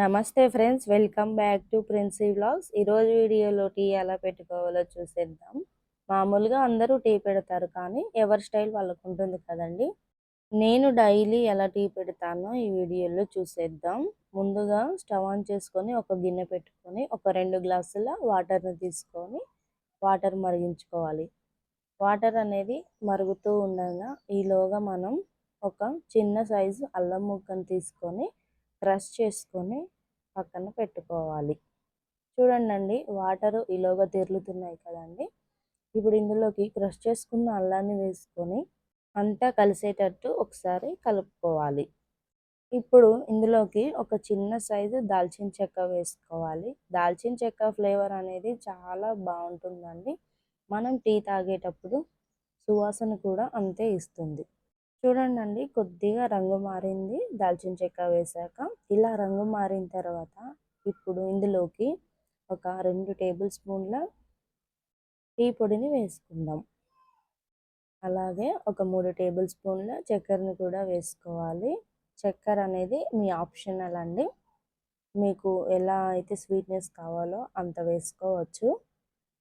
నమస్తే friends welcome back to Princy vlogs. ఈరోజు వీడియోలో టీ ఎలా పెట్టుకోవాలో చూసేద్దాం. మామూలుగా అందరూ టీ పెడతారు కానీ ఎవరి స్టైల్ వాళ్ళకు ఉంటుంది కదండి. నేను డైలీ ఎలా టీ పెడతానో ఈ వీడియోలో చూసేద్దాం. ముందుగా స్టవ్ ఆన్ చేసుకొని ఒక గిన్నె పెట్టుకొని ఒక రెండు గ్లాసుల వాటర్ని తీసుకొని వాటర్ మరిగించుకోవాలి. వాటర్ అనేది మరుగుతూ ఉండగా ఈలోగా మనం ఒక చిన్న సైజు అల్లం ముక్కను తీసుకొని క్రష్ చేసుకొని పక్కన పెట్టుకోవాలి. చూడండి వాటర్ ఇలాగా తిరుగుతున్నాయి కదండి. ఇప్పుడు ఇందులోకి క్రష్ చేసుకున్న అల్లాన్ని వేసుకొని అంతా కలిసేటట్టు ఒకసారి కలుపుకోవాలి. ఇప్పుడు ఇందులోకి ఒక చిన్న సైజు దాల్చిన చెక్క వేసుకోవాలి. దాల్చిన చెక్క ఫ్లేవర్ అనేది చాలా బాగుంటుందండి. మనం టీ తాగేటప్పుడు సువాసన కూడా అంతే ఇస్తుంది. చూడండి కొద్దిగా రంగు మారింది దాల్చిన చెక్క వేసాక ఇలా రంగు మారిన తర్వాత ఇప్పుడు ఇందులోకి ఒక రెండు టేబుల్ స్పూన్ల టీ పొడిని వేసుకుందాం. అలాగే ఒక మూడు టేబుల్ స్పూన్ల చక్కెరని కూడా వేసుకోవాలి. చక్కెర అనేది మీ ఆప్షనల్ అండి. మీకు ఎలా అయితే స్వీట్నెస్ కావాలో అంత వేసుకోవచ్చు.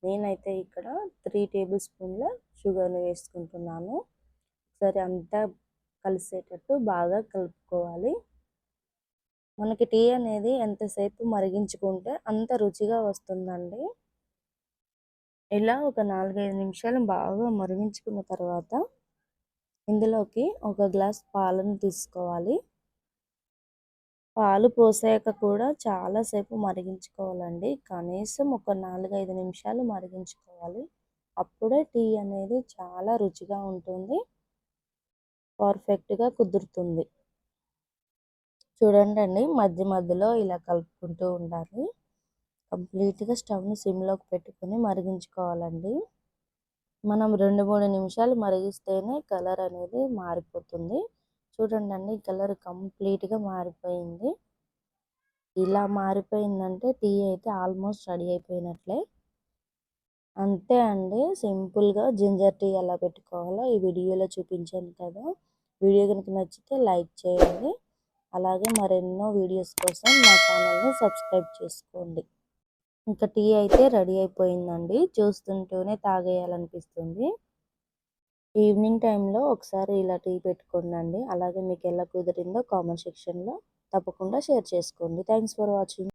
నేనైతే ఇక్కడ త్రీ టేబుల్ స్పూన్ల షుగర్ని వేసుకుంటున్నాను. ఒకసారి అంతా కలిసేటట్టు బాగా కలుపుకోవాలి. మనకి టీ అనేది ఎంతసేపు మరిగించుకుంటే అంత రుచిగా వస్తుందండి. ఇలా ఒక నాలుగైదు నిమిషాలు బాగా మరిగించుకున్న తర్వాత ఇందులోకి ఒక గ్లాస్ పాలను తీసుకోవాలి. పాలు పోసాక కూడా చాలాసేపు మరిగించుకోవాలండి. కనీసం ఒక నాలుగైదు నిమిషాలు మరిగించుకోవాలి. అప్పుడే టీ అనేది చాలా రుచిగా ఉంటుంది. పర్ఫెక్ట్గా కుదురుతుంది. చూడండి అండి మధ్య మధ్యలో ఇలా కలుపుకుంటూ ఉండాలి. కంప్లీట్గా స్టవ్ని సిమ్లోకి పెట్టుకొని మరిగించుకోవాలండి. మనం రెండు మూడు నిమిషాలు మరిగిస్తేనే కలర్ అనేది మారిపోతుంది. చూడండి అండి కలర్ కంప్లీట్గా మారిపోయింది. ఇలా మారిపోయిందంటే టీ అయితే ఆల్మోస్ట్ రెడీ అయిపోయినట్లే. అంతే అండి సింపుల్గా జింజర్ టీ ఎలా పెట్టుకోవాలో ఈ వీడియోలో చూపించాను కదా. వీడియో కనుక నచ్చితే లైక్ చేయండి. అలాగే మరెన్నో వీడియోస్ కోసం మా ఛానల్ని సబ్స్క్రైబ్ చేసుకోండి. ఇంకా టీ అయితే రెడీ అయిపోయిందండి. చూస్తుంటూనే తాగేయాలనిపిస్తుంది. ఈవినింగ్ టైంలో ఒకసారి ఇలా టీ పెట్టుకోండి అలాగే మీకు ఎలా కుదిరిందో కామెంట్ సెక్షన్లో తప్పకుండా షేర్ చేసుకోండి. Thanks for watching.